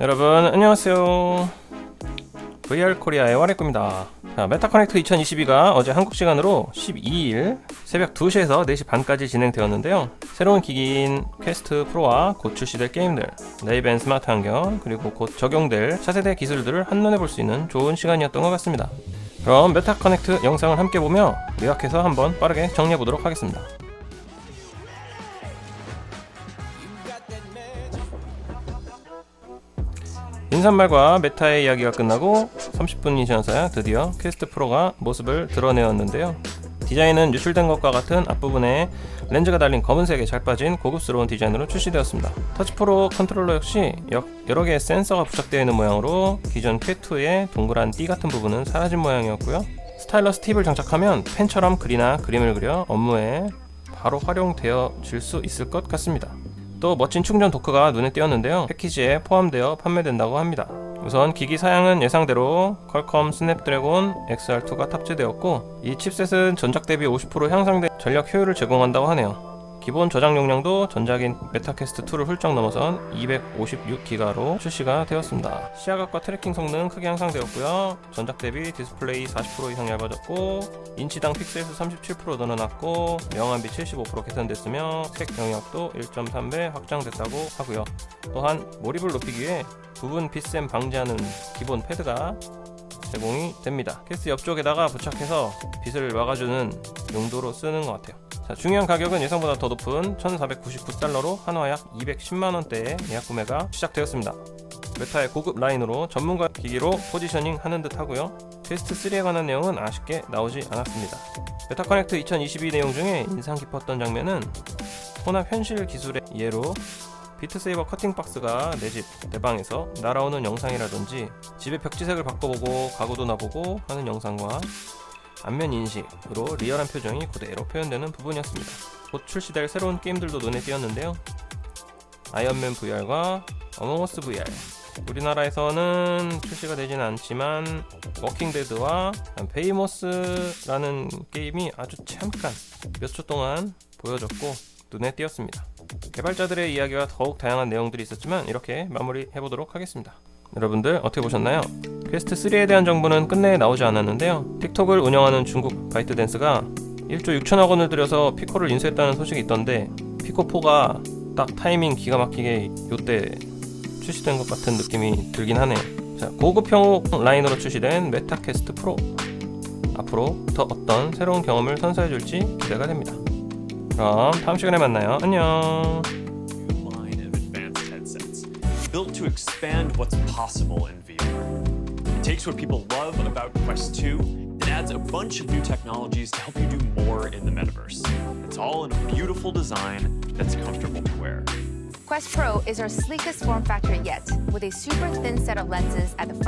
여러분 안녕하세요. VR 코리아의 와레꾸입니다. 자, 메타커넥트 2022가 어제 한국 시간으로 12일 새벽 2시에서 4시 반까지 진행되었는데요. 새로운 기기인 퀘스트 프로와 곧 출시될 게임들, 네이벤 스마트 환경, 그리고 곧 적용될 차세대 기술들을 한눈에 볼 수 있는 좋은 시간이었던 것 같습니다. 그럼 메타커넥트 영상을 함께 보며 요약해서 한번 빠르게 정리해 보도록 하겠습니다. 인사말과 메타의 이야기가 끝나고 30분이 지나서야 드디어 퀘스트 프로가 모습을 드러내었는데요. 디자인은 유출된 것과 같은 앞부분에 렌즈가 달린 검은색에 잘 빠진 고급스러운 디자인으로 출시되었습니다. 터치 프로 컨트롤러 역시 여- 여러 개의 센서가 부착되어 있는 모양으로 기존 퀘2의 동그란 띠 같은 부분은 사라진 모양이었고요. 스타일러스 팁을 장착하면 펜처럼 글이나 그림을 그려 업무에 바로 활용되어질 수 있을 것 같습니다. 또 멋진 충전 도크가 눈에 띄었는데요. 패키지에 포함되어 판매된다고 합니다. 우선 기기 사양은 예상대로 퀄컴 스냅드래곤 XR2가 탑재되었고 이 칩셋은 전작 대비 50% 향상된 전력 효율을 제공한다고 하네요. 기본 저장 용량도 전작인 메타캐스트 2를 훌쩍 넘어선 256기가로 출시가 되었습니다. 시야각과 트래킹 성능 크게 향상되었고요. 전작 대비 디스플레이 40% 이상 얇아졌고 인치당 픽셀 수 37% 늘어났고 명암비 75% 개선됐으며 색 영역도 1.3배 확장됐다고 하고요. 또한 몰입을 높이기 위해 부분 빛샘 방지하는 기본 패드가 제공이 됩니다. 케이스 옆쪽에다가 부착해서 빛을 막아주는 용도로 쓰는 것 같아요. 자, 중요한 가격은 예상보다 더 높은 1,499달러로 한화 약 210만 원대의 예약 구매가 시작되었습니다. 메타의 고급 라인으로 전문가 기기로 포지셔닝 하는 듯 하고요. 퀘스트 3에 관한 내용은 아쉽게 나오지 않았습니다. 메타 커넥트 2022 내용 중에 인상 깊었던 장면은 혼합 현실 기술의 예로 비트세이버 커팅 박스가 내집 내방에서 날아오는 영상이라든지 집의 벽지색을 바꿔보고 가구도 놔보고 하는 영상과 안면 인식으로 리얼한 표정이 그대로 표현되는 부분이었습니다. 곧 출시될 새로운 게임들도 눈에 띄었는데요. 아이언맨 VR과 어몽어스 VR 우리나라에서는 출시가 되지는 않지만 워킹데드와 베이모스라는 게임이 아주 잠깐 몇 초 동안 보여졌고 눈에 띄었습니다. 개발자들의 이야기와 더욱 다양한 내용들이 있었지만 이렇게 마무리해 보도록 하겠습니다. 여러분들 어떻게 보셨나요? 퀘스트 3에 대한 정보는 끝내 나오지 않았는데요. 틱톡을 운영하는 중국 바이트댄스가 1조 6천억 원을 들여서 피코를 인수했다는 소식이 있던데 피코4가 딱 타이밍 기가 막히게 요때 출시된 것 같은 느낌이 들긴 하네요. 자, 고급형 라인으로 출시된 메타캐스트 프로 앞으로 더 어떤 새로운 경험을 선사해줄지 기대가 됩니다. 그럼 다음 시간에 만나요. 안녕. built to expand what's possible in VR. It takes what people love about Quest 2 and adds a bunch of new technologies to help you do more in the metaverse. It's all in a beautiful design that's comfortable to wear. Quest Pro is our sleekest form factor yet, with a super thin set of lenses at the front.